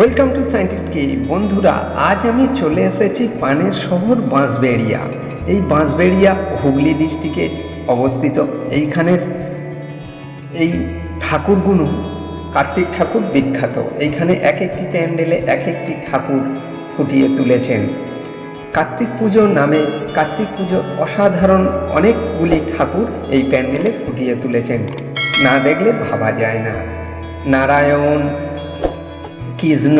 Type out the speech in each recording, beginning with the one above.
Welcome to scientist কি বন্ধুরা, আজ আমি চলে এসেছি পানের শহর বাঁশবেড়িয়া। এই বাঁশবেড়িয়া, হুগলি ডিস্ট্রিক্টে অবস্থিত। এইখানের এই ঠাকুরগুলো কার্তিক ঠাকুর বিখ্যাত। এইখানে এক একটি প্যান্ডেলে এক একটি ঠাকুর ফুটিয়ে তুলেছেন। কার্তিক পুজো নামে কার্তিক পুজোর অসাধারণ অনেকগুলি ঠাকুর এই প্যান্ডেলে ফুটিয়ে তুলেছেন। না দেখলে ভাবা যায় না। নারায়ণ কৃষ্ণ,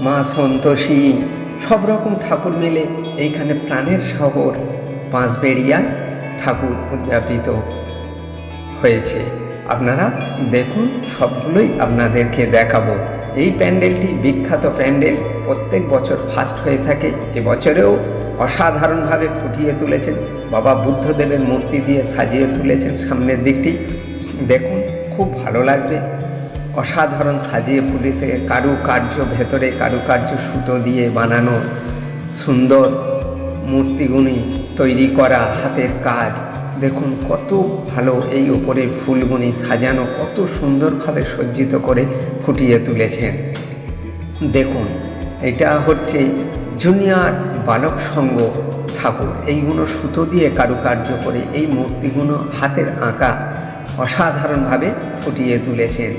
মা সন্তোষী, সব রকম ঠাকুর মিলে এইখানে প্রাণের শহর পাঁচবেড়িয়ায় ঠাকুর উদযাপিত হয়েছে। আপনারা দেখুন, সবগুলোই আপনাদেরকে দেখাবো। এই প্যান্ডেলটি বিখ্যাত প্যান্ডেল, প্রত্যেক বছর ফার্স্ট হয়ে থাকে। এবছরেও অসাধারণভাবে ফুটিয়ে তুলেছেন। বাবা বুদ্ধদেবের মূর্তি দিয়ে সাজিয়ে তুলেছেন সামনের দিকটি। দেখুন, খুব ভালো লাগবে। অসাধারণ সাজিয়ে ফুটিতে কারুকার্য, ভেতরে কারুকার্য সুতো দিয়ে বানানো সুন্দর মূর্তিগুলি তৈরি করা হাতের কাজ। দেখুন কত ভালো এই ওপরে ফুলগুনি সাজানো, কত সুন্দরভাবে সজ্জিত করে ফুটিয়ে তুলেছেন। দেখুন, এটা হচ্ছে জুনিয়র বালক সংঘ ঠাকুর। এইগুলো সুতো দিয়ে কারুকার্য করে এই মূর্তিগুলো হাতের আঁকা অসাধারণভাবে ফুটিয়ে তুলেছেন।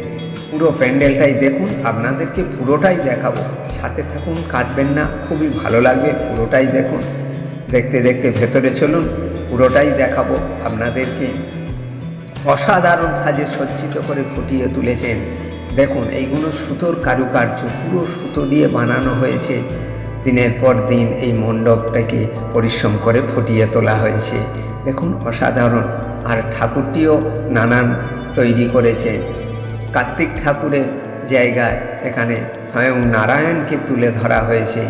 পুরো প্যান্ডেলটাই দেখুন, আপনাদেরকে পুরোটাই দেখাবো। সাথে থাকুন, কাটবেন না, খুবই ভালো লাগবে পুরোটাই দেখুন। দেখতে দেখতে ভেতরে চলুন, পুরোটাই দেখাবো আপনাদেরকে। অসাধারণ সাজে সজ্জিত করে ফুটিয়ে তুলেছেন। দেখুন, এইগুলো সুতোর কারুকার্য, পুরো সুতো দিয়ে বানানো হয়েছে। দিনের পর দিন এই মণ্ডপটাকে পরিশ্রম করে ফুটিয়ে তোলা হয়েছে। দেখুন, অসাধারণ। আর ঠাকুরটিও নানান তৈরি করেছে। কার্তিক ঠাকুরের জায়গায় এখানে স্বয়ং নারায়ণকে তুলে ধরা হয়েছে।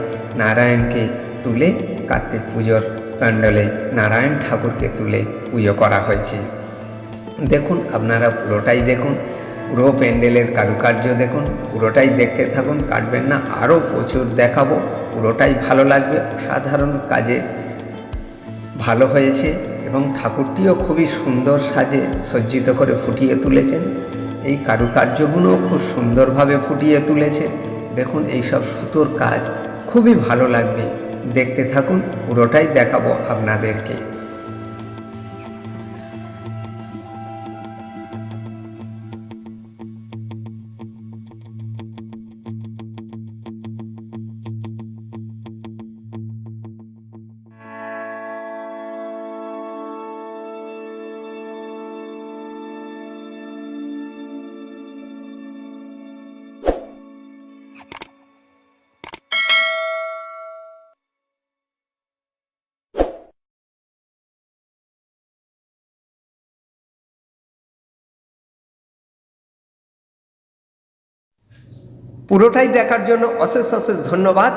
নারায়ণকে তুলে কার্তিক পুজোর প্যান্ডেলে নারায়ণ ঠাকুরকে তুলে পুজো করা হয়েছে। দেখুন, আপনারা পুরোটাই দেখুন, পুরো প্যান্ডেলের কারুকার্য দেখুন, পুরোটাই দেখতে থাকুন, কাটবেন না, আরও প্রচুর দেখাবো, পুরোটাই ভালো লাগবে সাধারণ কাজে ভালো হয়েছে এবং ঠাকুরটিও খুবই সুন্দর সাজে সজ্জিত করে ফুটিয়ে তুলেছেন। এই কারুকার্যগুলোও খুব সুন্দরভাবে ফুটিয়ে তুলেছে। দেখুন, এইসব সুতোর কাজ খুবই ভালো লাগবে। দেখতে থাকুন, পুরোটাই দেখাবো আপনাদেরকে। পুরোটাই দেখার জন্য অশেষ অশেষ ধন্যবাদ।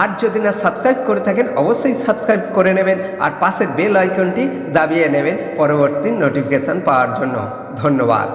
আর যদি না সাবস্ক্রাইব করে থাকেন, অবশ্যই সাবস্ক্রাইব করে নেবেন আর পাশের বেল আইকনটি দাবিয়ে নেবেন পরবর্তী নোটিফিকেশান পাওয়ার জন্য। ধন্যবাদ।